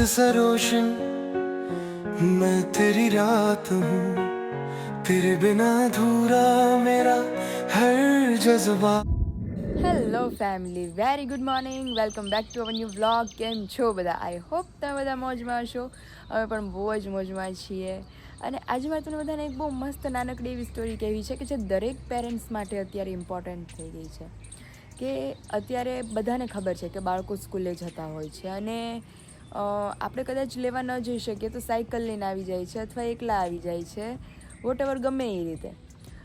चांद सा रोशन मैं तेरी रात हूँ तेरे बिना अधूरा मेरा हर जज्बा hello family very good morning welcome back to our new vlog કેમ છો બધા આઈ હોપ તમે બધા મોજમાં હશો અમે પણ બહુ જ મોજમાં છીએ અને આજે મારે તમને બધાને એક બહુ મસ્ત નાનકડી એવી સ્ટોરી કહેવી છે કે જે દરેક પેરેન્ટ્સ માટે અત્યારે ઇમ્પોર્ટન્ટ થઈ ગઈ છે કે અત્યારે બધાને ખબર છે કે બાળકો સ્કૂલે જતા હોય છે અને અ, આપણે કદાચ લેવા ન જઈ શકીએ તો સાયકલ લઈને આવી જાય છે અથવા એકલા આવી જાય છે વોટ એવર ગમે એ રીતે.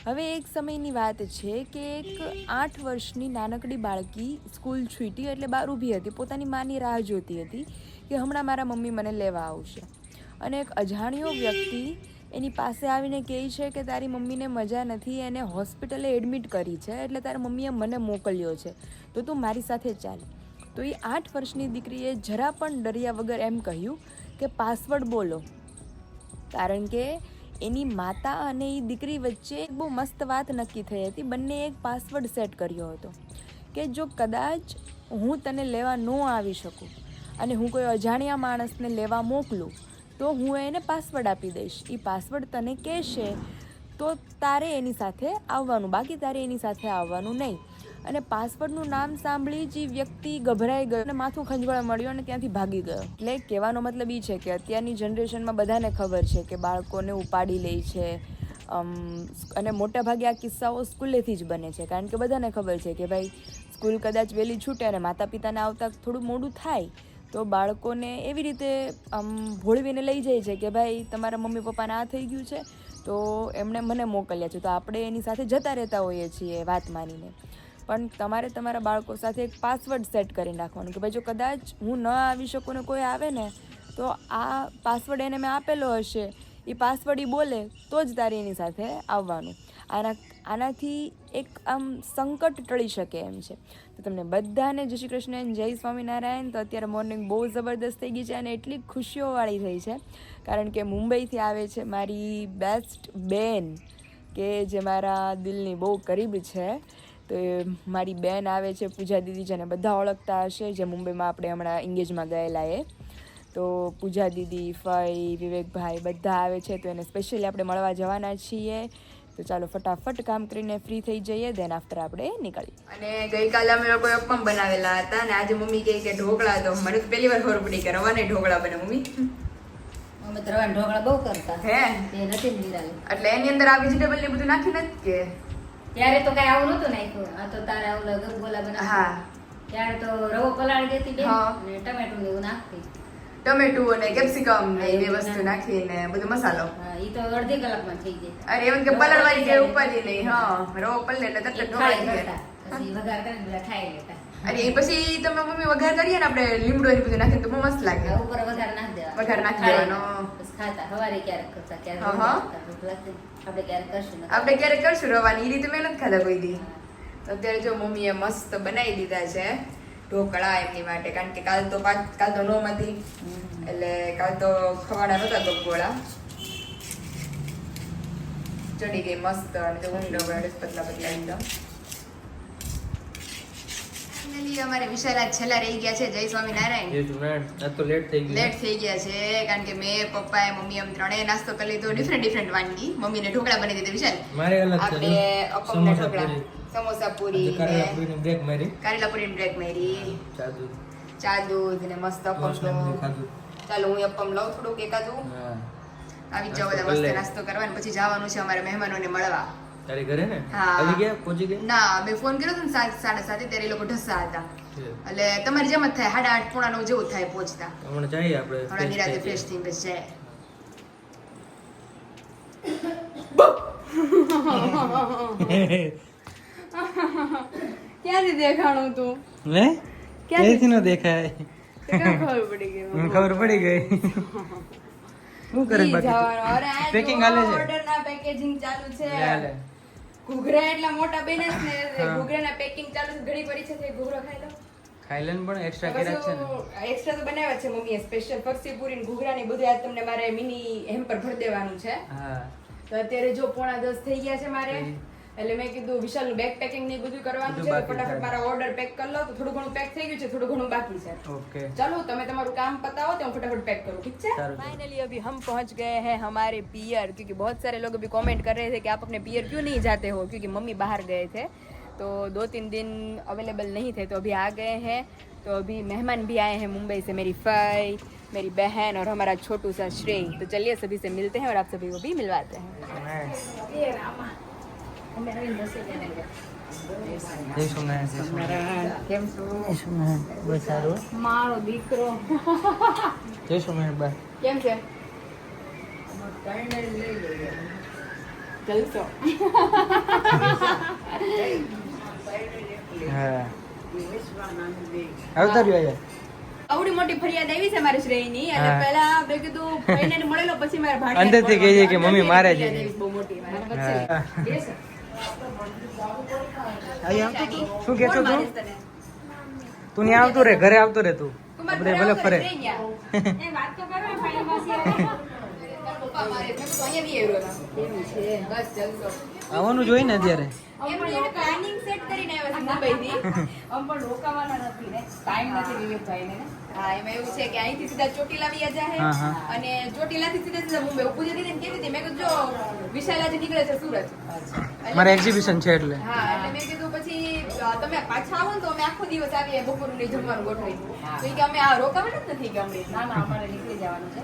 હવે એક સમયની વાત છે કે એક આઠ વર્ષની નાનકડી બાળકી સ્કૂલ છૂટી એટલે બહાર ઊભી હતી, પોતાની માની રાહ જોતી હતી કે હમણાં મારા મમ્મી મને લેવા આવશે. અને એક અજાણ્યો વ્યક્તિ એની પાસે આવીને કહે છે કે તારી મમ્મીને મજા નથી, એને હોસ્પિટલે એડમિટ કરી છે એટલે તારી મમ્મીએ મને મોકલ્યો છે, તો તું મારી સાથે ચાલ. તો એ આઠ વર્ષની દીકરીએ જરા પણ ડર્યા વગર એમ કહ્યું કે પાસવર્ડ બોલો. કારણ કે એની માતા અને એ દીકરી વચ્ચે બહુ મસ્ત વાત નક્કી થઈ હતી. બંને એક પાસવર્ડ સેટ કર્યો હતો કે જો કદાચ હું તને લેવા ન આવી શકું અને હું કોઈ અજાણ્યા માણસને લેવા મોકલું, તો હું એને પાસવર્ડ આપી દઈશ. એ પાસવર્ડ તને કહેશે તો તારે એની સાથે આવવાનું. બાકી તારે એની સાથે આવવાનું નહીં. અને પાસવર્ડનું નામ સાંભળી જ એ વ્યક્તિ ગભરાઈ ગયો અને માથું ખંજવાળા મળ્યું અને ત્યાંથી ભાગી ગયો. એટલે કહેવાનો મતલબ એ છે કે અત્યારની જનરેશનમાં બધાને ખબર છે કે બાળકોને ઉપાડી લે છે અને મોટાભાગે આ કિસ્સાઓ સ્કૂલેથી જ બને છે. કારણ કે બધાને ખબર છે કે ભાઈ, સ્કૂલ કદાચ વહેલી છૂટે અને માતા પિતાને આવતા થોડું મોડું થાય, તો બાળકોને એવી રીતે આમ ભોળવીને લઈ જાય છે કે ભાઈ, તમારા મમ્મી પપ્પાને આ થઈ ગયું છે, તો એમણે મને મોકલ્યા છે. તો આપણે એની સાથે જતા રહેતા હોઈએ છીએ, વાત માનીને પણ તમારે તમારા બાળકો સાથે એક પાસવર્ડ સેટ કરી નાખવાનું કે ભાઈ જો કદાચ હું ન આવી શકું ને કોઈ આવે ને, તો આ પાસવર્ડ એને મેં આપેલો હશે, એ પાસવર્ડ એ બોલે તો જ તારે એની સાથે આવવાનું. આના, આનાથી એક આમ સંકટ ટળી શકે એમ છે. તો તમને બધાને જય શ્રી કૃષ્ણ જય સ્વામિનારાયણ. તો અત્યારે મોર્નિંગ બહુ જબરદસ્ત થઈ ગઈ છે અને એટલી ખુશીઓવાળી થઈ છે. કારણ કે મુંબઈથી આવે છે મારી બેસ્ટ બેન, કે જે મારા દિલની બહુ કરીબ છે. તો એ મારી બેન આવે છે પૂજા દીદી જેને બધા ઓળખતા હશે જે મુંબઈમાં આપણે હમણાં એંગેજમાં ગયેલા એ. તો પૂજા દીદી ફઈ વિવેકભાઈ બધા આવે છે તો એને સ્પેશિયલી આપણે મળવા જવાના છીએ. તો ચાલો ફટાફટ કામ કરીને ફ્રી થઈ જઈએ દેન આફ્ટર આપણે નીકળીએ. અને ગઈકાલે અમે લોકોએ અપમ બનાવેલા હતા અને આજે મમ્મી કહે કે ઢોકળા તો મને તો પહેલી વાર ખબર પડી કે રવાને ઢોકળા બને મમ્મી. અમે રવાના ઢોકળા બહુ કરતા. હે? એ નથી એટલે એની અંદર આ વેજીટેબલ ને બધું નાખી નથી કે? ત્યારે તો કઈ આવું નતું નાખ્યું. આ તો તારે આવું લગભગ ગરગોલા બનાવતા. હા. ત્યારે તો રવો પલાળી દેતી બેન અને ટમેટું ને એવું નાખતી. ટમેટું અને કેપ્સિકમ ને એ વસ્તુ નાખીને બધો મસાલો. હા ઈ તો અડધી કલાકમાં થઈ જાય. અરે એમ કે પલળવાની કે ઉપાડી નહીં હા રવો પલળે એટલે તરત જ ઈ ઢોકળા ખાઈ થઈ લેતા. જાય પછી વઘાર કરીને બધા ખાઈ લેતા. અરે એ પછી તમે મમ્મી વઘાર કરીએ ને આપણે લીમડો ને બધું નાખીએ તો બહુ મસ્ત લાગે. ઉપર વઘાર નાખી દેવાનો. વઘાર નાખી દેવાનો. ખાતા હવારે ક્યારેક કરતા ક્યારેક. આપણે ક્યારેક કરશું આપણે ક્યારેક કરશું રવાની એ રીતે મેં નથી ખાધા કોઈ દી. તો અત્યારે જો મમ્મીએ મસ્ત બનાવી દીધા છે ઢોકળા એમની માટે કારણ કે કાલ તો પાંચ કાલ તો નોમ હતી. એટલે કાલ તો ખવાડા નહોતા ગોળા ચડી ગઈ મસ્ત અને ઊંડો પતલા પતલા એકદમ Finally અમારે વિશાલા છેલ્લા રહી ગયા છે જય સ્વામિનારાયણ. જય સ્વામિનારાયણ તો લેટ થઈ ગયું. લેટ થઈ ગયા છે કારણ કે મેં પપ્પાએ મમ્મી એમ ત્રણેય નાસ્તો કરી લીધો ડિફરન્ટ ડિફરન્ટ વાનગી. મમ્મીને ઢોકળા બની દીધા વિશાલ. મારે અલગ આપણે. સમોસા ઢોકળા. સમોસા પૂરી કારેલા પૂરી બ્રેક મારી. કારેલા પૂરી બ્રેક મેરી. ચા દૂધ. ને મસ્ત અપમ ચાલો હું અપમ લઉં થોડુંક એકાદું. આવી જાવ બધા મસ્ત નાસ્તો કરવા પછી જવાનું છે અમારે મહેમાનોને મળવા. તારી ઘરે ને? આવી ગયા? પહોંચી ગયા? ના મેં ફોન કર્યો હતો ને સાત સાડા સાતે ત્યારે એ લોકો ઢસા હતા. એટલે તમારી જેમ જ થાય સાડા આઠ પોણા નવ જેવું થાય પહોંચતા. હમણાં જઈએ આપણે હમણાં નિરાતે ફ્રેશ થઈને બસ જાય. ક્યાંથી દેખાણું તું? હે? ક્યાંથી? ન દેખાય? ખબર પડી ગઈ ખબર પડી ગઈ. શું કરે બાકી જો હાલે છે? ઓર્ડર ના પેકેજિંગ ચાલુ છે. ઘૂઘરા એટલા મોટા બન્યા છે ને ઘૂઘરાના પેકિંગ ચાલુ છે ઘડી પડી છે તે ઘૂઘરો ખાઈ લો. ખાઈલેન્ડ પણ એક્સ્ટ્રા કર્યા છે ને. એક્સ્ટ્રા તો બનાવ્યા છે મમ્મીએ સ્પેશિયલ પક્ષી પૂરી ને ઘૂઘરા ની બધું આ તમને મારે મિની હેમ્પર ભરી દેવાનું છે. હા. તો અત્યારે જો પોણા દસ થઈ ગયા છે મારે. એટલે મેં કીધું વિશાલ બેગ પેકિંગ ને બધું કરવાનું છે. ફટાફટ મારા ઓર્ડર પેક કરી લો. તો થોડું ઘણું પેક થઈ ગયું છે થોડું ઘણું બાકી છે. ઓકે. ચલો તમે તમારું કામ પતાવો તો હું ફટાફટ પેક हमारे पियर क्योंकि बहुत सारे लोग अभी कॉमेंट कर रहे थे कि आप अपने पियर क्यों नहीं जाते हो क्यूँकी मम्मी बाहर गए थे तो दो तीन दिन अवेलेबल नहीं थे तो अभी आ गए हैं तो अभी मेहमान भी आए हैं मुंबई से मेरी फाई मेरी बहन और हमारा छोटू सा श्रेय तो चलिए सभी से मिलते हैं और आप सभी को भी मिलवाते हैं મારો દીકરો જય સોમનાથ કેમ છે જલસો હા આવતા રહ્યો યાર આવડી મોટી ફરિયાદ આવી છે મારી શ્રેયની. અને પેલા પહેલા મેં કીધું ભાઈને મળેલો પછી મારા ભાણિયાને અંદરથી કહે છે કે મમ્મી મારે છે. બહુ મોટી. મારા વચ્ચે. હા. બેસ. અહીં આવતો તું શું કહેતો છો તું તું ત્યાં આવતો રે ઘરે આવતો રે તું આપણે ભલે ફરે ઘરે જઈ ગયા. એ વાત તો કરો ને ફાઇલ માસી આવે. તારા પપ્પા મારે મેં કીધું અહીંયા બી આવ્યો હતો. એવું છે બસ જલસો. આવવાનું જોઈએ ને અત્યારે planning set કરીને આવ્યા છે મુંબઈથી. આમ પણ રોકાવાના નથી ને ટાઈમ નથી વિવેકભાઈને ને હા એમાં એવું છે કે અહીંથી સીધા ચોટીલા વયા જાય. અને ચોટીલાથી સીધા સીધા મુંબઈ. દીદીને કહેતી હતી મેં કીધું જો નીકળે છે સુરત. મારે એક્ઝિબિશન છે એટલે. હા એટલે મેં કીધું પછી તમે પાછા આવો ને તો અમે આખો દિવસ આવીએ બપોરનું ને જમવાનું ગોઠવી તો કે અમે આ રોકાવાના જ નથી કે અમે? ના ના અમારે નીકળી જવાનું છે.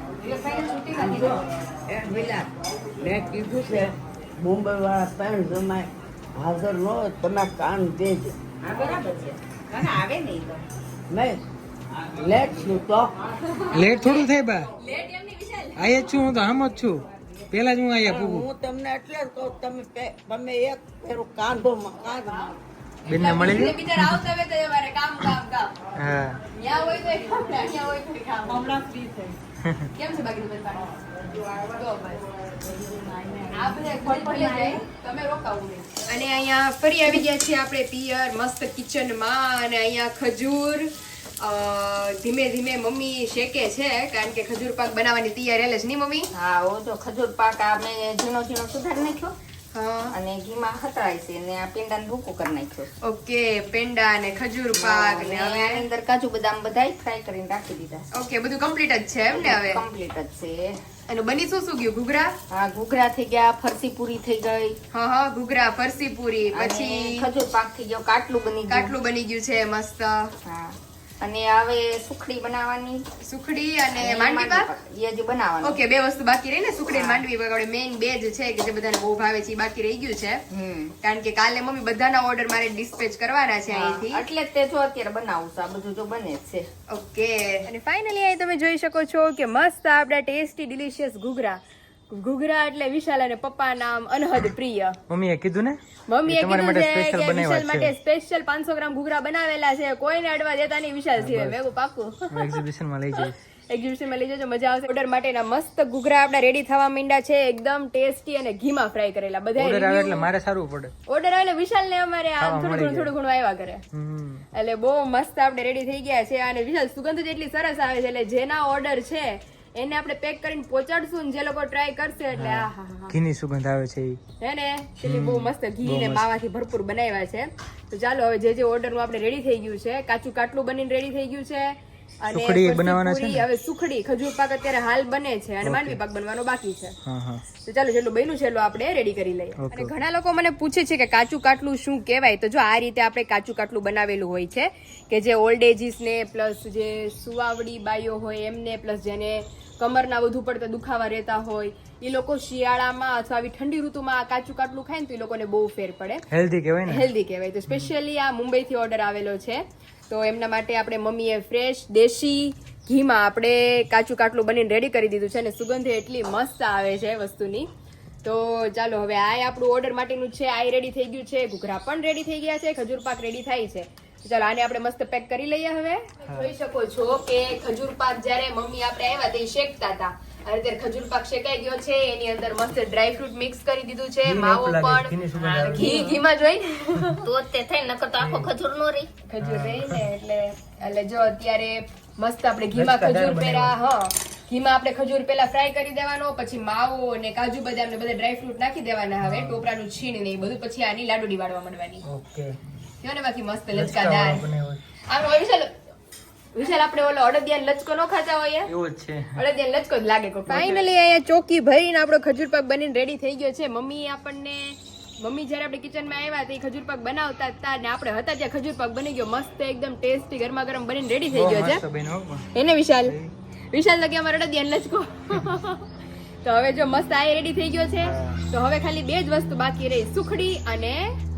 મેં કીધું છે મુંબઈ વાળા ત્રણ જમાય હાજર ન હોય તમે કાન દેજો હા બરાબર છે. આવે નહીં તો. નહીં લેટ છું તો લેટ થોડું થાય બા. લેટ એમની વિશાલ. આયા જ છું હું તો આમ જ છું. પેલા જ હું આયા પૂગું હું તમને એટલે જ કહું તમે તમે એક ફેરું કાંધો કાંધ બેનને મળી ગયું? બિચારા આવતા હોય તો અમારે કામ કામ કામ હા. ત્યાં હોય તો કામ ને હોય તો કામ હમણાં ફ્રી થઈ. કેમ છે બાકી બધું? સારું? તો બસ. આ બધા ઘડી ભલે જાય, તમે રોકાવું નહીં. અને અહીંયા ફરી આવી ગયા છીએ આપણે પિયર મસ્ત કિચનમાં અને અહીંયા ખજૂર ધીમે ધીમે મમ્મી શેકે છે કારણ કે ખજૂર પાક બનાવવાની તૈયારી એટલે જ નહીં મમ્મી? હા હું તો ખજૂર પાક આપણે ઝીણો ઝીણો સુધારી નાખ્યો. અને ઘીમાં હતરાય છે અને આ પેંડાને ભૂકો કરી નાખ્યો. ઓકે પેંડા અને ખજૂર પાક ને હવે આની અંદર કાજુ બદામ બધાય ફ્રાય કરીને રાખી દીધા ઓકે બધું કમ્પ્લીટ જ છે એમ ને હવે? કમ્પ્લીટ જ છે. એનું બની શું શું ગયું ઘૂઘરા? હા ઘૂઘરા થઈ ગયા ફરસી પૂરી થઈ ગઈ. હા હા ઘૂઘરા ફરસી પૂરી પછી ખજૂર પાક થઈ ગયો કાટલું બની કાટલું બની ગયું છે મસ્ત. હા. અને હવે સુખડી બનાવવાની. સુખડી અને માંડવી એ જ બનાવવાનું. ઓકે બે વસ્તુ બાકી રહી ને? સુખડી માંડવી આપણે મેઇન બે જ છે કે જે બધાને બહુ ભાવે છે એ બાકી રહી ગયું છે. કારણ કે કાલે મમ્મી બધાના ઓર્ડર મારે ડિસ્પેચ કરવાના છે અહીંથી. એટલે તે જો અત્યારે બનાવું છું. આ બધું જો બને છે. ઓકે. અને ફાઇનલી અહીં તમે જોઈ શકો છો કે મસ્ત આપડા ટેસ્ટી ડિલિશિયસ ઘૂઘરા. ઘૂઘરા એટલે વિશાલ અને પપ્પા નામ અનહદ પ્રિય. મમ્મીએ કીધું ને? મમ્મીએ કીધું છે કે વિશાલ માટે સ્પેશિયલ પાંચસો ગ્રામ ઘૂઘરા બનાવેલા છે. કોઈને અડવા દેતા નહીં વિશાલ સિવાય. મેં પાકું. એક્ઝિબિશનમાં લઈ જઈશ. એક્ઝિબિશનમાં લઈ જજો મજા આવશે. ઓર્ડર માટેના મસ્ત ઘૂઘરા આપણા રેડી થવા માંડ્યા છે. એકદમ ટેસ્ટી અને ઘીમાં ફ્રાય કરેલા. બધા ઓર્ડર આવે એટલે મારે સારું પડે. ઓર્ડર આવે વિશાલ ને અમારે આમ થોડું થોડું ઘણું થોડું ઘણું આવ્યા કરે. એટલે બહુ મસ્ત આપણે રેડી થઈ ગયા છે. અને વિશાલ સુગંધ એટલી સરસ આવે છે એટલે જેના ઓર્ડર છે એને આપણે પેક કરીને પહોંચાડશું ને જે લોકો ટ્રાય કરશે એટલે આ હા હા. ઘીની સુગંધ આવે છે હે ને? પેલી બહુ મસ્ત ઘી ને માવાથી ભરપૂર બનાવ્યા છે. તો ચાલો હવે જે જે ઓર્ડરનું આપણે રેડી થઈ ગયું છે કાચું કાટલું બનીને રેડી થઈ ગયું છે. સુખડી બનાવવાના છે હવે સુખડી ખજૂર પાક અત્યારે હાલ બને છે અને માંડવી પાક બનવાનો બાકી છે. તો ચાલો જેટલું બન્યું છે એટલું આપણે રેડી કરી લઈએ. અને ઘણા લોકો મને પૂછે છે કે કાચું કાટલું શું કહેવાય? તો જો આ રીતે આપણે કાચું કાટલું બનાવેલું હોય છે કે જે ઓલ્ડ એજીસ ને પ્લસ જે સુવાવડી બાઈઓ હોય એમને પ્લસ જેને કમરના વધુ પડતા દુખાવા રહેતા હોય એ લોકો શિયાળામાં અથવા આવી ઠંડી ઋતુમાં આ કાચું કાટલું ખાય ને તો એ લોકોને બહુ ફેર પડે. હેલ્ધી કહેવાય ને? હેલ્ધી કહેવાય. તો સ્પેશિયલી આ મુંબઈથી ઓર્ડર આવેલો છે. તો એમના માટે આપણે મમ્મીએ ફ્રેશ દેશી ઘીમાં આપણે કાચું કાટલું બનીને રેડી કરી દીધું છે અને સુગંધ એટલી મસ્ત આવે છે વસ્તુની. તો ચાલો હવે આ આપણું ઓર્ડર માટેનું છે, આ રેડી થઈ ગયું છે, ઘૂઘરા પણ રેડી થઈ ગયા છે, ખજૂર પાક રેડી થાય છે. ચાલો આને આપણે મસ્ત પેક કરી લઈએ હવે. જોઈ શકો છો કે ખજૂર પાક જ્યારે મમ્મી આપણે આવ્યા તે શેકતા હતા. અને અત્યારે ખજૂર પાક શેકાઈ ગયો છે એની અંદર મસ્ત ડ્રાય ફ્રૂટ મિક્સ કરી દીધું છે માવો પણ. ઘી ઘી ઘીમાં જોઈ તો તે થાય નકર તો આખો ખજૂર નો રહી ખજૂર રહી ને એટલે એટલે જો અત્યારે મસ્ત આપણે ઘીમાં ખજૂર પેરા હા ઘીમાં આપણે ખજૂર પેલા ફ્રાય કરી દેવાનો પછી માવો અને કાજુ બદામ ને બધા ડ્રાયફ્રૂટ નાખી દેવાના હવે ટોપરાનું છીણ ને એ બધું પછી આની લાડુડી વાળવા માંડવાની. ઓકે. ને બાકી મસ્ત લચકાદાર. આમ હોય. વિશાલ વિશાલ આપણે ઓલો અડદિયા લચકો નો ખાતા હોઈએ એવું છે. અડદિયા લચકો જ લાગે ફાઇનલી અહીંયા ચોકી ભરીને આપણો ખજૂર પાક બનીને રેડી થઈ ગયો છે. મમ્મી આપણને મમ્મી જ્યારે આપણે કિચનમાં આવ્યા તો એ ખજૂર પાક બનાવતા હતા ને આપણે હતા ત્યાં ખજૂર પાક બની ગયો. મસ્ત એકદમ ટેસ્ટી ગરમા ગરમ બનીને રેડી થઈ ગયો છે. એને વિશાલ? વિશાલ તો કે અમારે અડદિયા લચકો. તો હવે જો મસ્ત આ રેડી થઈ ગયો છે. તો હવે ખાલી બે જ વસ્તુ બાકી રહી. સુખડી અને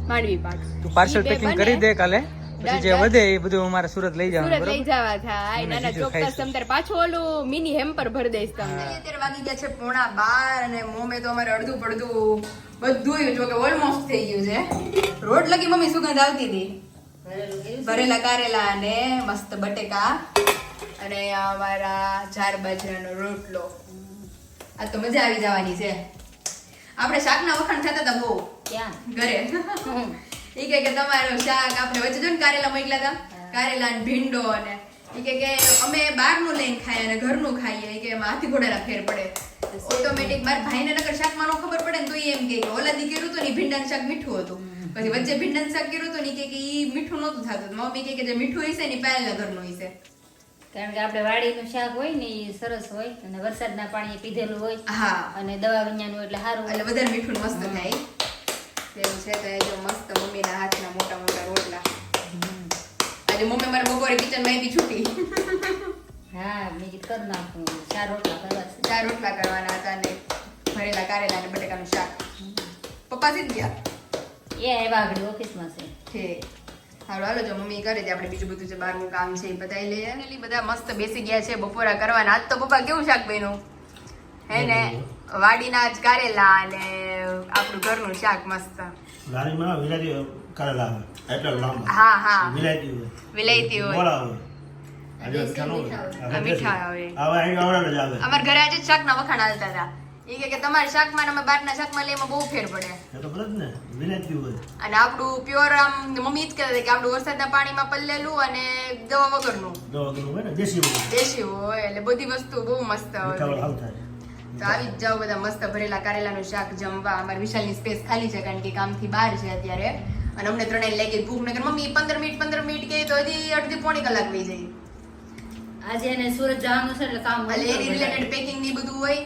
માંડવી પાક. તું પાર્સલ પેકિંગ કરી દે કાલે. પછી જે વધે એ બધું અમારે સુરત લઈ જવાનું સુરત લઈ જવા થાય. નાના ચોક્કસ ખાઈશું. તમ તારે પાછું ઓલું મિની હેમ્પર ભરી દઈશ તમને. અત્યારે વાગી ગયા છે પોણા બાર અને મોમે તો અમારે અડધું પડધું બધું જો કે ઓલમોસ્ટ થઈ ગયું છે. રોટ લગી મમ્મી સુગંધ આવતી હતી. ભરેલા કારેલા અને મસ્ત બટેકા અને અમારા ચાર બાજરાનો રોટલો. આ તો મજા આવી જવાની છે. આપણે શાકના વખાણ થતા હતા બહુ. ક્યાં? ઘરે. ઈ કે કે તમારું શાક આપણે વચ્ચે જો ને કારેલા મોકલ્યા હતા કારેલા ને ભીંડો અને ઈ કે કે અમે બહારનું લઈને ખાઈએ અને ઘરનું ખાઈએ. ઈ કે એમાં હાથી ઘોડાના ફેર પડે. ઓટોમેટિક મારા ભાઈને નકર શાકમાં નો ખબર પડે ને તો એમ કે ઓલા દી કર્યું હતું ને ભીંડા ભીંડાનું શાક મીઠું હતું. પછી વચ્ચે ભીંડાનું શાક કર્યું હતું ને કે કે ઈ મીઠું નહોતું થતું. મમ્મી કે કે જે મીઠું હશે ને પહેલા ઘરનું હશે. કારણ કે આપણે વાડીનું શાક હોય ને એ સરસ હોય અને વરસાદના પાણી પીધેલું હોય હા. અને દવા વિඥાનું એટલે સારું એટલે વધારે મીઠું મસ્ત થાય. એવું છે તો એ જો મસ્ત મમ્મીના હાથના મોટા મોટા રોટલા. આજે મમ્મી મારે બપોરે કિચનમાં આવી છૂટી. હા મેં કીધું કરી નાખું. ચાર રોટલા કરવા ચાર રોટલા કરવાના હતા ને ભરેલા કારેલા અને બટેકાનું શાક. પપ્પા સીધ ગયા એ આવ્યા આગળ ઓફિસમાં છે. ઠીક. હાલો હાલો જો મમ્મી કરે છે આપણે બીજું બધું જે બહારનું કામ છે એ બધા લઈએ. અને બધા મસ્ત બેસી ગયા છે બપોરા કરવાના. આજ તો પપ્પા કેવું શાક બન્યું? હે ને. વાડીના જ કારેલા અને આપણું ઘરનું શાક મસ્ત. લારીમાં વિલાયતી કરેલા હોય. એટલે લાંબા. હા હા. વિલાયતી હોય. વિલાયતી હોય. મોળા હોય. મીઠા આવે. અમારા ઘરે આજે જ શાકના વખાણ હાલતા હતા. એ કે કે તમારા શાકમાં અમે બહારના શાકમાં લઈએ એમાં બહુ ફેર પડે. ને. અને આપણું પ્યોર આમ મમ્મી જ કહેતા કે આપણું વરસાદના પાણીમાં પલ્લેલું અને દવા વગરનું. દવા વગરનું હોય ને? દેશી હોય. એટલે બધી વસ્તુ બહુ મસ્ત હોય. તો આવી જ જાઓ બધા મસ્ત ભરેલા કારેલાનું શાક જમવા. અમારી વિશાલની સ્પેસ ખાલી છે કારણ કે કામથી બહાર છે અત્યારે. અને અમને ત્રણેય લાગી ભૂખ. નગર મમ્મી પંદર મિનિટ પંદર મિનિટ કે તો હજી અડધી પોણી કલાક વહી જાય. આજે એને સુરત જવાનું છે એટલે કામ એટલે એની રિલેટેડ પેકિંગની બધું હોય.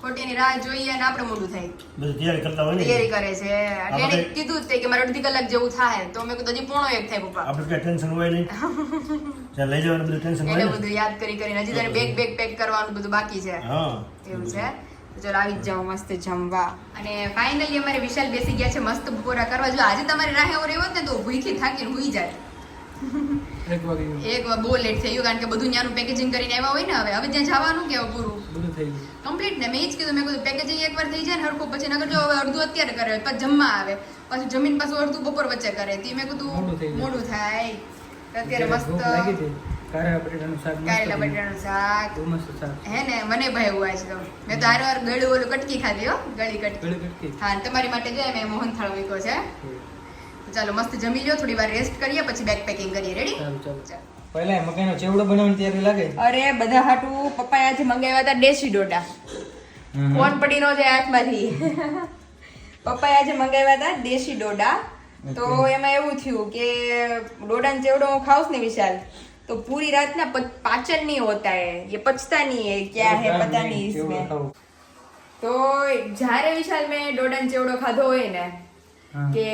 ખોટીની રાહ જોઈએ અને આપણે મોડું થાય. બધું તૈયારી કરતા હોય ને? તૈયારી કરે છે. એટલે એને કીધું જ તે કે મારે અડધી કલાક જેવું થાય. તો મેં કીધું હજી પોણો એક થાય પપ્પા. આપણે કઈ ટેન્શન હોય નહીં. ત્યાં લઈ જવાનું બધું ટેન્શન એને હોય એટલે બધું યાદ કરી કરીને હજી તારે બેગ બેગ પેક કરવાનું બધું બાકી છે. હા. એવું છે? ચાલો આવી જ જાઓ મસ્ત જમવા. અને ફાઇનલી અમારે વિશાલ બેસી ગયા છે મસ્ત બપોરા કરવા. જો આજે તમારી રાહે એવો રહ્યો ને તો ભૂખી થાકીને હુઈ જાય. એક. એક વાર બહુ લેટ થઈ ગયું કારણ કે બધું ત્યાંનું પેકેજિંગ કરીને આવ્યા હોય ને હવે. હવે ત્યાં જવાનું કેવું પૂરું? કમ્પ્લીટ ને મેં એ જ કીધું મેં કીધું પેકેજિંગ એકવાર થઈ જાય ને હરખું પછી નગર જો હવે અડધું અત્યારે કરે પછી જમવા આવે. પાછું જમીન પાછું અડધું બપોર વચ્ચે કરે. તે મેં કીધું મોડું થાય. અત્યારે મસ્ત કારેલા બટેટાનું શાક કારેલા બન્યું. શાક. બહુ મસ્ત શાક. હે ને મને ભાઈ તો. મેં તો વાર ગળ્યું ઓલું કટકી ખાધી હો ગળી કટકી. ગળી કટકી. હા તમારી માટે જો મેં મોહનથાળ મૂક્યો છે. ચાલો મસ્ત જમી લ્યો થોડી વાર રેસ્ટ કરીએ પછી બેગ પેકિંગ કરીએ. રેડી ચાલો ચાલો. પહેલા મકાઈનો ચેવડો બનાવવાની તૈયારી લાગે? અરે બધા હાટું પપ્પાએ આજે મંગાવ્યા હતા દેશી ડોડા હમ. ફોન પડી નો છે હાથમાંથી પપ્પાએ આજે મંગાવ્યા હતા દેશી ડોડા તો એમાં એવું થયું કે ડોડાનો ચેવડો હું ખાઉં ને વિશાલ? તો પૂરી રાત ના પ- પાચન નહીં હોતા હે ये पचता नहीं है क्या है पता नहीं ચેવડો इसमें ખાવો. તો જ્યારે વિશાલ મેં ડોડાનો ચેવડો ખાધો હોય ને હા. કે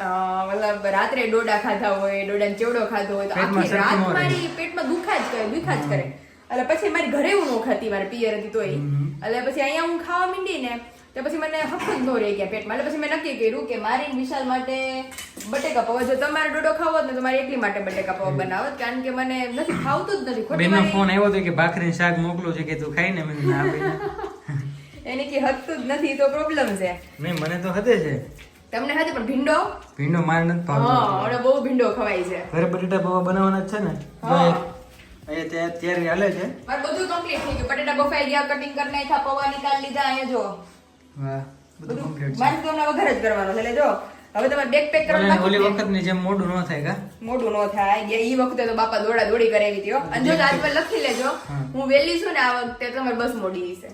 અ, મતલબ રાત્રે ડોડા ખાધા હોય ડોડાનો ચેવડો ખાધો હોય તો પેટમાં આખી રાત સરખું ન રહે. મારી પેટમાં દુખા જ કરે દુખા જ કરે એટલે પછી મારી ઘરે હું ન ખાતી મારી પિયર હતી તોય એટલે પછી અહીંયા હું ખાવા માંડી ને તો પછી મને હક જ ન રહી ગયા પેટમાં. એટલે પછી મેં નક્કી કર્યું કે મારી વિશાલ માટે બટેકા પૌવા. જો તમારે ડોડો ખાવો હોત ને તો મારી એકલી માટે બટેકા પૌવા બનાવો કારણ કે મને નથી ખાવતું જ નથી. મારી- ફોન આવ્યો હતો કે ભાખરી શાક મોકલું છે કે તું ખાઈ ને? મેં ના એની કે હકતું જ નથી તો પ્રોબ્લેમ છે. નહીં મને તો હદે છે. તમને હતી પણ ભીંડો? ભીંડો મારે નથી હા ભાવતો. બહુ ભીંડો ખવાય છે. ઘરે બટેટા પૌવા બનાવવાના છે ને. અહીંયા ત્યાં તૈયારી હાલે છે. મારે બધું કમ્પ્લીટ થઈ ગયું. બટેટા બફાઈ ગયા કટિંગ કરી નાખ્યા પૌવા નીકાળી લીધા અહીંયા જો. વાહ બધું બધું કમ્પ્લીટ છે. મારે તો હમણાં જ કરવાનો એટલે જો હવે તમારે બેગ પેક કરવાનું ઓલી બાકી છે. જેમ મોઢું ન થાય કા? મોટું ન થાય. કે ઈ વખતે તો બાપા દોડા દોડી કરાવી હતી અને જો આજ પર લખી લેજો. હું. વેલી છું ને આ વખતે તમારે બસ મોડી હશે.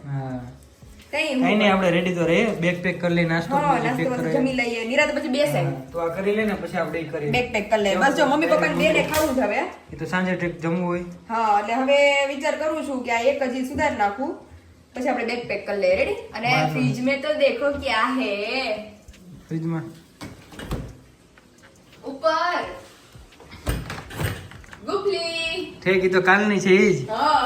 કઈ કઈ નહીં આપણે રેડી તો રહીએ. બેક પેક કરી લઈએ નાસ્તો પેક કરી જમી લઈએ. નિરાતે પછી બેસે. તો આ કરી લે ને પછી આપણે ઈ કરીએ. બેગ પેક કરી લઈએ બસ જો મમ્મી પપ્પાને બેને ખાવું જ હવે. એ તો સાંજે ટ્રીપ જમવું હોય. હા એટલે હવે વિચાર કરું છું કે આ એક હજી સુધાર નાખું. પછી આપણે બેગ પેક કરી લઈએ રેડી અને વાંધો ફ્રીજ में तो देखो क्या है ફ્રીજમાં ऊपर ગુફલી ઠેક ઈ તો કાલની છે ઈ જ હા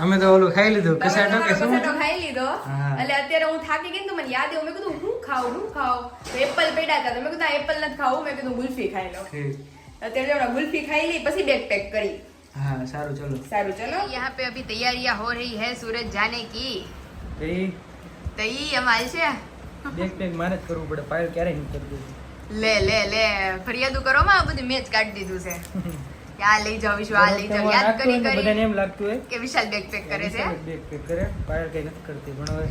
અમે તો ઓલું ખાઈ લીધું તમે કસાટો કે તમારો શું કસાટો ખાઈ લીધો હા. એટલે અત્યારે હું થાકી ગઈ ને તો મને યાદ આવ્યું મેં કીધું હું ખાઉં હું ખાઉં તો એપલ પડ્યા હતા તો મેં કીધું એપલ નથી ખાવું મેં કીધું ગુલ્ફી ખાઈ લઉં ઠીક. અત્યારે હમણાં ગુલ્ફી ખાઈ લી પછી બેગ પેક કરી હા સારું ચલો સારું ચલો यहाँ पे अभी तैयारियां हो रही है सूरज जाने की એ तो ये हमारे છે બેગ પેક મારે જ કરવું પડે પાયલ ક્યારે નહીં કરતી લે લે લે ફરિયાદો કરો માં આ બધું મેચ કાઢી દીધું છે કે આ લઈ જાઓ વિશ્વ આ લઈ જાઓ યાદ કરી બધાને કરી એમ લાગતું હોય કે વિશાલ બેગ પેક કરે છે બેગ પેક કરે પાયલ કઈ નથી કરતી પણ હવે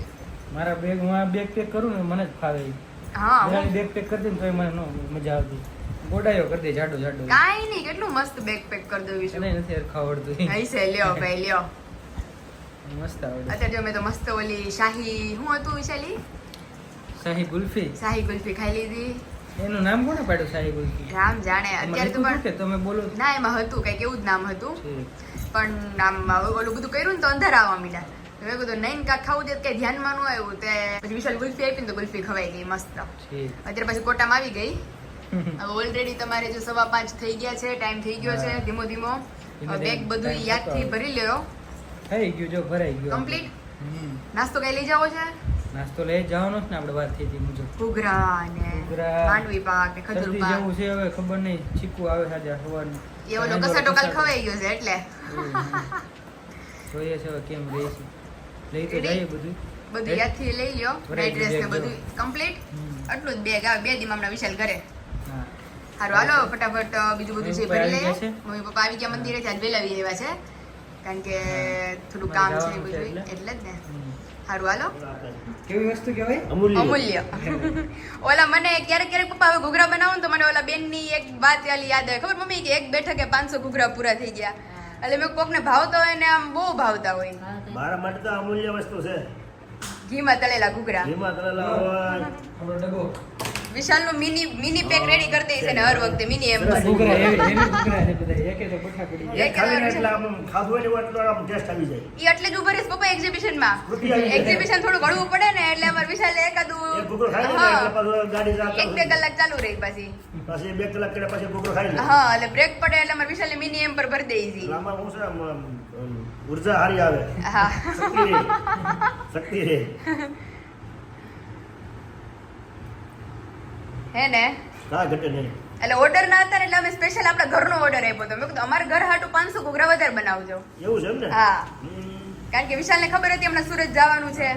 મારા બેગ હું આ બેગ પેક કરું ને મને જ ફાવે ઈ. હા હું બધાની બેગ પેક કરતી ને તોય મને નો મજા આવતી ગોડાયો કરી દે જાડો જાડો. કાઈ નહીં કેટલું મસ્ત બેગ પેક કરી દેવી છે નહીં નથી હરખા આવડતું. હઈ છે લ્યો ભાઈ લ્યો. મસ્ત આવડે. અત્યારે જો મેં તો મસ્ત ઓલી શાહી શું હતું વિશાલી શાહી? ગુલ્ફી. શાહી ગુલ્ફી ખાઈ લીધી. એનું નામ કોને પાડ્યું શાહી ગુલ્ફી? રામ જાણે અત્યારે તો પણ તમે બોલો ના એમાં હતું કંઈક એવું જ નામ હતું. પણ આમ ઓલું બધું કર્યું ને તો અંધાર આવવા મીડા મેં કીધું નહીં કાંક ખાવું દે કઈ ધ્યાનમાં ન આવ્યું. તે પછી વિશાલ ગુલ્ફી આપી ને તો ગુલ્ફી ખવાઈ ગઈ મસ્ત. અત્યારે પછી કોટામાં આવી ગઈ. હવે ઓલરેડી તમારે જો સવા પાંચ થઈ ગયા છે ટાઈમ થઈ ગયો છે ધીમો ધીમો. બેગ બધું યાદથી ભરી લ્યો. થઈ ગયું જો ભરાઈ ગયું કમ્પ્લીટ નાસ્તો કઈ લઈ જાવો છે? નાસ્તો લઈ જવાનો છે ને આપણે વાત થઈ હતી મુજબ. ઘૂઘરા ને માંડવી પાક ને ખજૂર પાક. જેવું છે હવે ખબર નહીં. ચીકુ આવે સાજા સવારનું એ ઓલો કસાટો કાલ ખવાઈ ગયો છે એટલે. જોઈએ છે હવે કેમ રહે છે. લઈ તો જઈએ બધું. બધું યાદથી લઈ લ્યો. ડ્રેસ ને બધું કમ્પ્લીટ આટલું જ બેગ આવે. બે દી હમણાં વિશાલ ઘરે. હારું હાલો ફટાફટ બીજું બધું છે ભરી લઈએ મમ્મી પપ્પા આવી ગયા મંદિરે આજ વેલા આવી આવ્યા છે. કારણ કે થોડું કામ છે એ બધું એટલે. જ ને. હારું હાલો. કેવી વસ્તુ કહેવાય? અમૂલ્ય. અમૂલ્ય. ઓલા મને ક્યારેક ક્યારેક પપ્પા હવે ઘૂઘરા બનાવો ને તો મને ઓલા બેનની એક વાત ચાલી યાદ આવે. ખબર મમ્મી કે એક બેઠકે પાંચસો ઘૂઘરા પૂરા થઈ ગયા. એટલે મેં કોકને ભાવતા હોય ને આમ બહુ ભાવતા હોય. મારા માટે તો અમૂલ્ય વસ્તુ છે. ઘીમાં તળેલા ઘૂઘરા. તળેલા હોય. વિશાલનું મિની મિની પેક રેડી કરી દે છે ને હર વખતે મિની એમ સરસ. ઘૂઘરા એવી એવી ઘૂઘરા છે બધા એકે તો પઠા પડી એક ખાલી એટલે આમ ખાધું એટલો આમ ટેસ્ટ આવી જાય. ઈ એટલે જ ઊભા રહીશ પપ્પા એક્ઝિબિશનમાં. એક્ઝિબિશન થોડું ઘણું પડે ને એટલે અમારે વિશાલ એક એકાદું ખાઈ લે એટલે હા. પાછું ગાડી ચાલતા એક બે કલાક ચાલુ રહી પછી. પછી બે કલાક કર્યા પછી ઘૂઘરો ખાઈ લે. હા એટલે બ્રેક પડે એટલે અમાર વિશાલ મિની એમ પર ભરી દઈ છી આમાં હું છે આમ, આમ, આમ, ઊર્જા હારી આવે. હા. શક્તિ રે શક્તિ રહે. હે ને? કા ઘટે નહીં. એટલે ઓર્ડર ના હતા એટલે અમે સ્પેશિયલ આપણા ઘરનો ઓર્ડર આપ્યો હતો. મેં કીધું અમારા ઘર હાટું પાંચસો ઘૂઘરા વધારે બનાવજો. એવું છે એમ ને? હા. કારણ કે વિશાલને ખબર હતી હમણાં સુરત જવાનું છે.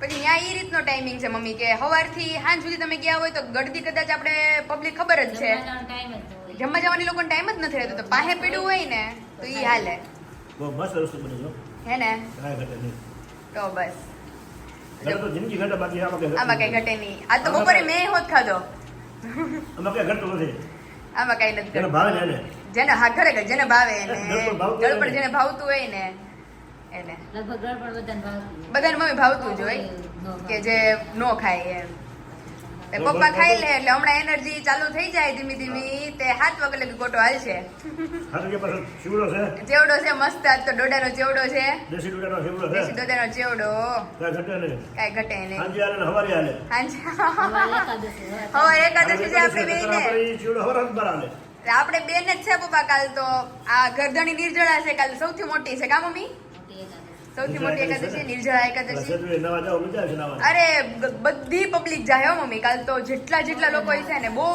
પછી ત્યાં એ રીતનો ટાઈમિંગ છે મમ્મી કે સવારથી સાંજ સુધી તમે ગયા હોય તો ગળદી કદાચ આપણે પબ્લિક ખબર જ છે. જમવા જવાની લોકોને ટાઈમ જ નથી રહેતો. તો પાસે પીડ્યું હોય ને તો એ હાલે. હે ને? કાંઈ ઘટે નહીં. તો બસ. ઘરે તો જિંદગી ઘટે બાકી આમાં કઈ ઘટે નહીં. આ તો બપોરે મેં હોત ખાધો. આમાં કઈ ઘટતું નથી. આમાં કઈ નથી. ઘટતું. ભાવે ને જેને હા ખરેખર જેને ભાવે એને. જળપણ ભાવતું હોય જળપણ ને. જેને ભાવતું હોય ને એને. લગભગ ગળપણ બધાને ભાવતું બધાને મમ્મી ભાવતું જ હોય કે જે નો ખાય એમ. તે પપ્પા ખાઈ લે એટલે હમણાં એનર્જી ચાલુ થઈ જાય ધીમી ધીમી તે હાથ વગર લગી ગોટો હાલશે. કે છે? ચેવડો છે મસ્ત આજ તો ડોડાનો ચેવડો છે. દેશી ડોડાનો ચેવડો છે? દેશી દોડાનો ચેવડો. કાઈ ઘટે નહીં. કાંઈ ઘટે નહીં. સાંજે હાલે ને હાલે. હાંજે સવારે એકાદશી હવે એકાદશી છે આપણે ઈ શીવડો સવારે જ આપણે બેન જ છે પપ્પા કાલ તો. આ ગરધણી નિર્જળા છે કાલ સૌથી મોટી છે કા મમ્મી? મોટી એકાદશી. સૌથી મોટી એકાદશી નિર્જળા એકાદશી. અરે બધી પબ્લિક જાય હો મમ્મી. કાલ તો જેટલા જેટલા લોકો છે ને બહુ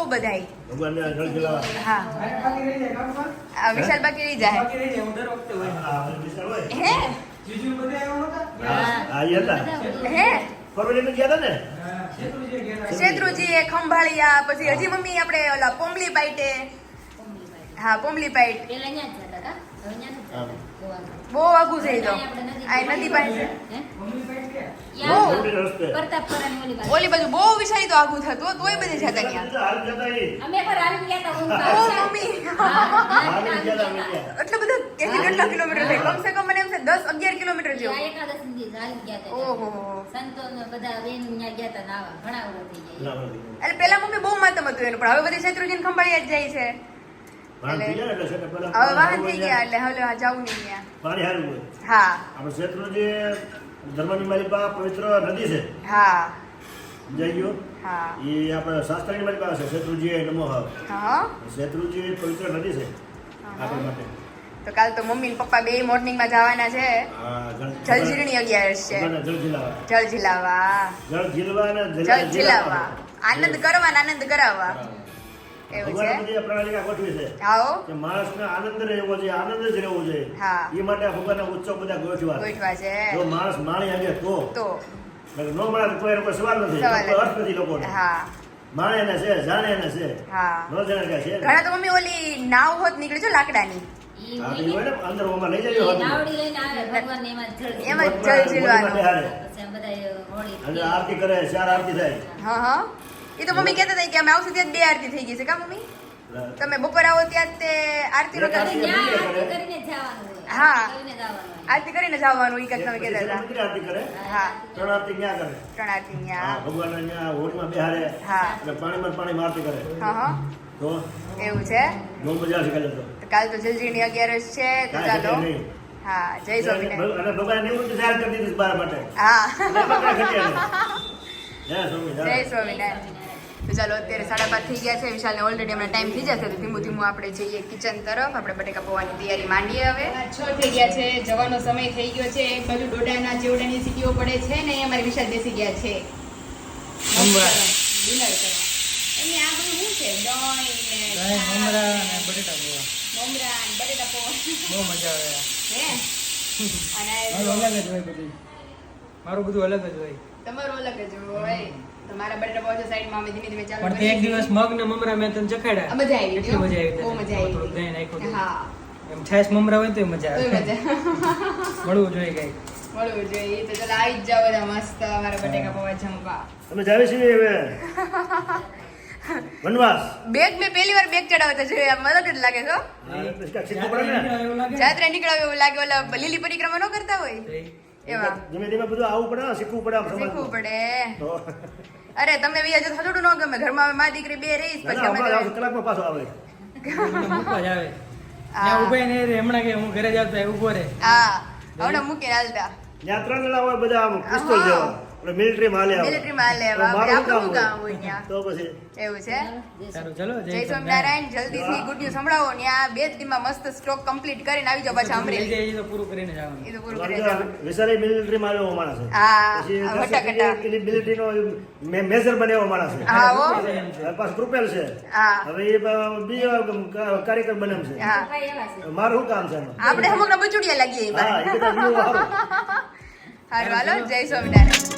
જલાવા. હા. વિશાલ બાકી રહી જાય. બાકી રહી જાય હું બધે. શેત્રુજી એ ખંભાળિયા પછી હજી મમ્મી આપણે ઓલા પોમલી પાઈટે. હા પોમલી પાઈટ. પેલા બહુ તો. આપણે નદી આ નદી પાસે ઓલી બાજુ. ઓલી બાજુ બહુ વિચારી તો આગું થતું તોય બધે જતા ગયા. એટલું બધું કેટલી કેટલા કિલોમીટર થાય. કમસે કમ મને એમ છે દસ અગિયાર કિલોમીટર આ જેવું એકાદશી દી હાલીને ગયા તા. ઓહો. સંતો ને બધા બેન ત્યાં ગયા તા નાવા. ઘણા વર્ષ થઈ ગયા. ના, ના, ના. એટલે પેલા મમ્મી બહુ માતમ હતું એનું પણ હવે બધી શત્રુજીને ખંભાળિયા જ જાય છે. હવે વાહન થઈ ગયા એટલે હવે જવું નહીં ત્યાં પાણી હારું હોય હા આપણે શેત્રુંજી ધર્મની મારી પાસે પવિત્ર નદી છે હા સમજાઈ ગયો હા એ આપણે શાસ્ત્રની મારી પાસે શેત્રુજી નમો હા શેત્રુજી પવિત્ર નદી છે આપણા માટે તો કાલ તો મમ્મી પપ્પા બે મોર્નિંગમાં જવાના છે જલજીરણી અગિયારસ છે જળ ઝીલા- ઝીલાવા આનંદ કરવા આનંદ કરાવવા આનંદ રહેવો જોઈએ આનંદ જ રહેવો જોઈએ. એ માટે ભગવાનના ઉત્સવ બધા ગોઠવા છે. જો માણસ માણી આગે તો. તો. નો માણે કોઈ એનો કોઈ સવાલ નથી. અર્થ નથી. લોકોને. હા. માણે એને છે જાણે એને છે. હા. ન જાણે કે છે. ઘણા તો મમ્મી ઓલી નાવ હોત નીકળી છે લાકડાની. અંદર ઓમાં લઈ ઈ નાવડી લઈને આવે ભગવાનને એમાં જળ એમાં જળ ઝીલવાનું. મોઢીમાં બેહાડે. પછી આમ બધા હોળી અને આરતી કરે ચાર આરતી થાય. હા હા. એ તો મમ્મી કહેતા હતા કે અમે આવશું ત્યાં બે આરતી થઈ ગઈ છે. કા મમ્મી? તમે બપોર આવો ત્યાં જ તે આરતી નો હા. આરતી કરીને જવાનું એ કંઈક તમે કહેતા હતા. આરતી કરે? હા. ત્રણ આરતી ન્યા કરે. ત્રણ આરતી હા, ભગવાન ન્યા હોળીમાં બેહારે હા. અને પાણીમાં પાણી આરતી કરે. હા હા. તો? એવું છે? બહુ મજા આવશે કાલે તો. કાલ તો જલજીની અગિયારસ છે તો ચાલો. હા જય સ્વામિનારાયણ. અને ભગવાન નિવૃત્તિ જાહેર કરી દીધી બાર માટે. હા. જય સ્વામિનારાયણ. જય સ્વામિનારાયણ. તો ચાલો અત્યારે સાડા પાંચ થઈ ગયા છે. વિશાલને ઓલરેડી હમણાં ટાઈમ થઈ જશે. તો ધીમું ધીમું આપણે જઈએ કિચન તરફ. આપણે બટેકા પૌવાની તૈયારી માંડીએ હવે. છ થઈ ગયા છે. જવાનો સમય થઈ ગયો છે. એક બાજુ ડોડાના જેવડાની સીટીઓ પડે છે ને અમારે વિશાલ બેસી ગયા છે. મમરા. ડિનર કરવા. એમને આ બધું શું છે? દહીં ને મમરા અને બટેટા પૌવા. મમરા ને બટેટા પૌવા. બહુ મજા આવે હે? અને અલગ જ હોય બધું. મારું બધું અલગ જ હોય. તમારું અલગ જ હોય. મારા બટેટા પૌવા સાઈડમાં અમે ધીમે ધીમે ચાલુ પણ એક દિવસ મગ ને મમરા મેં તને ચખાડ્યા મજા આવી એટલી મજા આવી બહુ મજા આવી થોડુંક દહીં નાખ્યું હા. એમ છાશ મમરા હોય તો મજા આવે. મળવું જોઈએ કઈ મળવું જોઈએ. તો ચાલો આવી જ જાઓ બધા મસ્ત અમારા બટેકા પૌવા જમવા. અમે જાવી છીએ હવે? વનવાસ? બેગ મેં પહેલી વાર બેગ ચડાવતા જોયા અલગ જ લાગે છો? જાત્રા નીકળાવ એવું લાગે ઓલા લીલી પરિક્રમા ન કરતા હોય? એવા. ધીમે ધીમે બધું આવવું પડે શીખવું પડે શીખવું પડે. અરે તમે વિયા જતો થોડું ન ગમે. ઘરમાં હવે મા દીકરી બે રહીશ પછી ના, અમે કલાકમાં પાછો આવે. મૂકવા જ આવે. ત્યાં ઊભાય નહીં હમણાં કે હું ઘરે જાવ તો ઊભો રે રહે. હા. હમણાં મૂકીને હાલતા ત્યાં ત્રણ જણા હોય બધા આમ પિસ્તોલ જેવા. આપણે મિલિટરી માં લેવા મિલિટરી માં લેવા આપણે કામ હોય? ત્યાં. તો પછી? એવું છે? સારું ચલો જય સ્વામિનારાયણ. જલ્દીથી ગુડ ન્યૂઝ સંભળાવો. ને આ બે દીમાં મસ્ત સ્ટોક કમ્પ્લીટ કરીને આવી જાવ પાછા અમરેલી. જાય એ તો પૂરું કરીને જવાનું. એ તો પૂરું કરીને જવાનું. મિલિટરી માં આવ્યો માણસ હા દર્શક વટાકટા પેલી મેજર બને એવો માણસ છે. હા ઓ પાસ પ્રોપેલ છે. હા. હવે એ બ- બીજો કા- કાર્યકર છે. હા. ભાઈ એવા છે. મારું શું કામ છે આપણે હમણાં બચુડિયા લાગીએ હા એ હાલો જય સ્વામિનારાયણ.